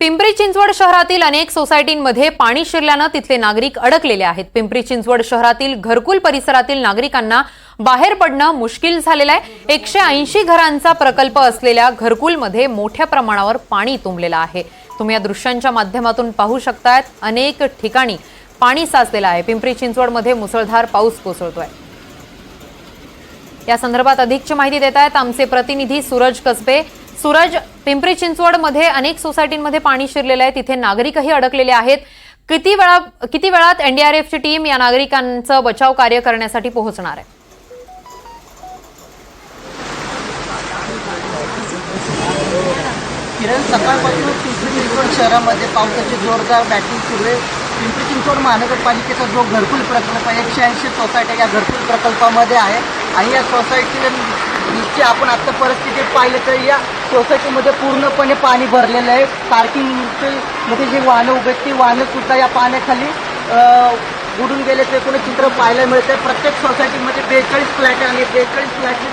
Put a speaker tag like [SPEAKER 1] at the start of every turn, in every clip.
[SPEAKER 1] पिंपरी चिंचवड शहरातील अनेक सोसायटींमध्ये पाणी शिरल्यानं तिथले नागरिक अडकलेले आहेत. पिंपरी चिंचवड शहरातील घरकुल परिसरातील नागरिकांना बाहेर पडणं मुश्किल झालेलं आहे. एकशे ऐंशी घरांचा प्रकल्प असलेल्या घरकुलमध्ये मोठ्या प्रमाणावर पाणी तुंबलेलं आहे. तुम्ही या दृश्यांच्या माध्यमातून पाहू शकतायत. अनेक ठिकाणी पाणी साचलेलं आहे. पिंपरी चिंचवडमध्ये मुसळधार पाऊस कोसळतोय. या संदर्भात अधिकची माहिती देत आहेत आमचे प्रतिनिधी सूरज कसबे. सूरज पिंपरी चिंचवडमध्ये अनेक सोसायटींमध्ये पाणी शिरलेलं आहे. तिथे नागरिकही अडकलेले आहेत. किती वेळा किती वेळात एनडीआरएफची टीम या नागरिकांचं बचाव कार्य करण्यासाठी पोहोचणार आहे?
[SPEAKER 2] किरण सकाळपासून पिंपरी चिंचवड शहरामध्ये पावसाची जोरदार बॅटिंग सुरू आहे. पिंपरी चिंचवड महानगरपालिकेचा जो घरकुल प्रकल्प आहे एकशे ऐंशी सोसायट्या या घरकुल प्रकल्पामध्ये आहे. आणि या सोसायटीची आपण आत्ता परिस्थिती पाहिलं तर या सोसायटीमध्ये पूर्णपणे पाणी भरलेलं आहे. पार्किंगचे म्हणजे मध्ये जी वाहनं उभी आहेत ती वाहनंसुद्धा या पाण्याखाली बुडून गेले एकूण चित्र पाहायला मिळतं प्रत्येक सोसायटीमध्ये बेचाळीस फ्लॅट आहे आणि बेचाळीस फ्लॅटची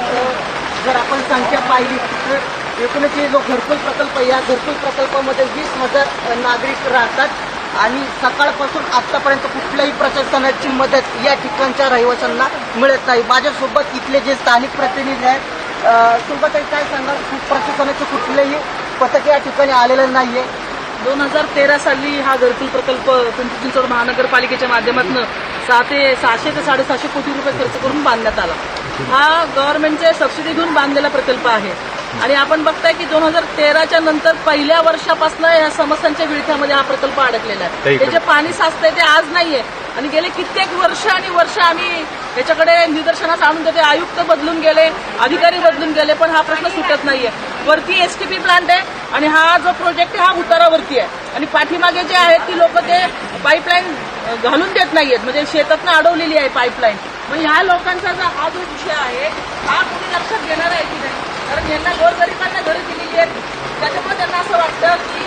[SPEAKER 2] जर आपण संख्या पाहिली तर एकूणच जो घरकुल प्रकल्प आहे, या घरकुल प्रकल्पामध्ये वीस हजार नागरिक राहतात आणि सकाळपासून आत्तापर्यंत कुठल्याही प्रशासनाची मदत या ठिकाणच्या रहिवाशांना मिळत नाही. माझ्यासोबत इथले जे स्थानिक प्रतिनिधी आहेत अ, काय सांगाल खूप प्रशासनाचे कुठलेही पथक या ठिकाणी आलेलं नाहीये.
[SPEAKER 3] दोन हजार तेरा साली हा घरकुल प्रकल्प पिंपरी चिंचवड महानगरपालिकेच्या माध्यमातून सहा ते सहाशे ते साडेसहाशे कोटी रुपये खर्च करून बांधण्यात आला. हा गव्हर्नमेंटचे सबसिडी घेऊन बांधलेला प्रकल्प आहे. आणि आपण बघताय की दोन हजार तेराच्या नंतर पहिल्या वर्षापासून या समस्यांच्या विळख्यामध्ये हा प्रकल्प अडकलेला आहे. ते जे पाणी साचतंय ते आज नाहीये. आणि गेले कित्येक वर्ष आणि वर्ष आम्ही याच्याकडे निदर्शनास आणून देते आयुक्त बदलून गेले अधिकारी बदलून गेले पण हा प्रश्न सुटत नाहीये. वरती एसटीपी प्लांट आहे आणि हा जो प्रोजेक्ट आहे हा उतारावरती आहे. आणि पाठीमागे जे आहेत ती लोक ते पाईपलाईन घालून देत नाहीयेत. म्हणजे शेतातनं अडवलेली आहे पाईपलाईन मग ह्या लोकांचा हा जो विषय आहे हा कोणी लक्षात घेणार आहे की नाही कारण यांना गोरगरिबांना घरं दिलेली आहेत त्याच्यामुळे त्यांना असं वाटतं की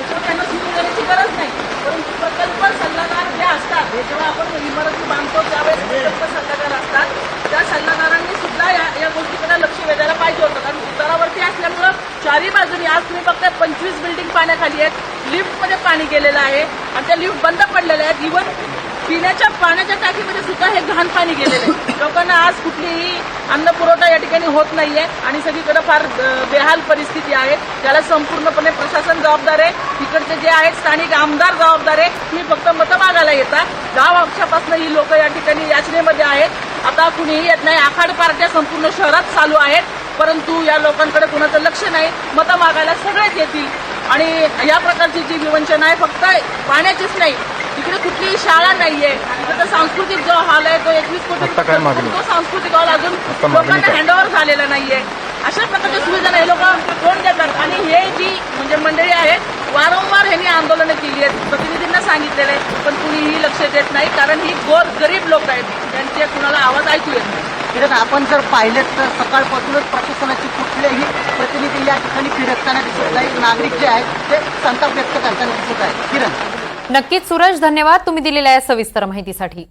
[SPEAKER 3] इथं त्यांना सुरू करण्याची गरज नाही परंतु प्रकल्प सल्लागार जे असतात हे जेव्हा आपण इमारती बांधतो त्यावेळेस प्रकल्प सल्लागार असतात त्या सल्लागारांनी सुद्धा या या गोष्टीकडे लक्ष वेधायला पाहिजे होतं कारण उतारावरती असल्यामुळं चारही बाजूनी आज तुम्ही बघताय पंचवीस बिल्डिंग पाण्याखाली आहेत. लिफ्टमध्ये पाणी गेलेलं आहे. आणि त्या लिफ्ट बंद पडलेल्या आहेत. इव्हन पिण्याच्या पाण्याच्या टाकीमध्ये सुद्धा हे घाण पाणी गेलेलं आहे. लोकांना आज कुठलीही अन्न पुरवठा या ठिकाणी होत नाहीये. आणि सगळीकडे फार बेहाल परिस्थिती आहे. त्याला संपूर्णपणे प्रशासन जबाबदार आहे. तिकडचे जे आहेत स्थानिक आमदार जबाबदार आहे. तुम्ही फक्त मतं मागायला येता दहा ही लोक या ठिकाणी याचनेमध्ये आहेत. आता कुणीही येत नाही. आखाड पार्ट्या संपूर्ण शहरात चालू आहेत. परंतु या लोकांकडे कुणाचं लक्ष नाही मतं मागायला सगळेच येतील. आणि या प्रकारची जी विवंचना आहे फक्त पाण्याचीच नाही तिकडे कुठलीही शाळा नाहीये. तिकडे तर सांस्कृतिक जो हॉल आहे तो एकवीस कोटी? तो सांस्कृतिक हॉल अजून लोकांना? हँडओव्हर झालेला नाहीये. अशा प्रकारच्या सुविधा नाही. लोक कोण देतात. आणि हे जी म्हणजे मंडळी आहेत वारंवार ह्यांनी आंदोलनं केली आहेत. प्रतिनिधींना सांगितलेलं आहे पण कुणीही लक्ष देत नाही कारण ही गोर गरीब लोक आहेत. त्यांचे कुणाला आवाज ऐकू येत
[SPEAKER 2] आपण जर पाहिलं तर सकाळपासूनच प्रशासनाचे कुठलेही प्रतिनिधी या ठिकाणी फिरकताना दिसत नाही. नागरिक जे आहेत ते संताप व्यक्त करताना दिसत आहेत. किरण.
[SPEAKER 1] नक्कीच सूरज धन्यवाद. तुम्ही दिलेल्या या सविस्तर माहितीसाठी.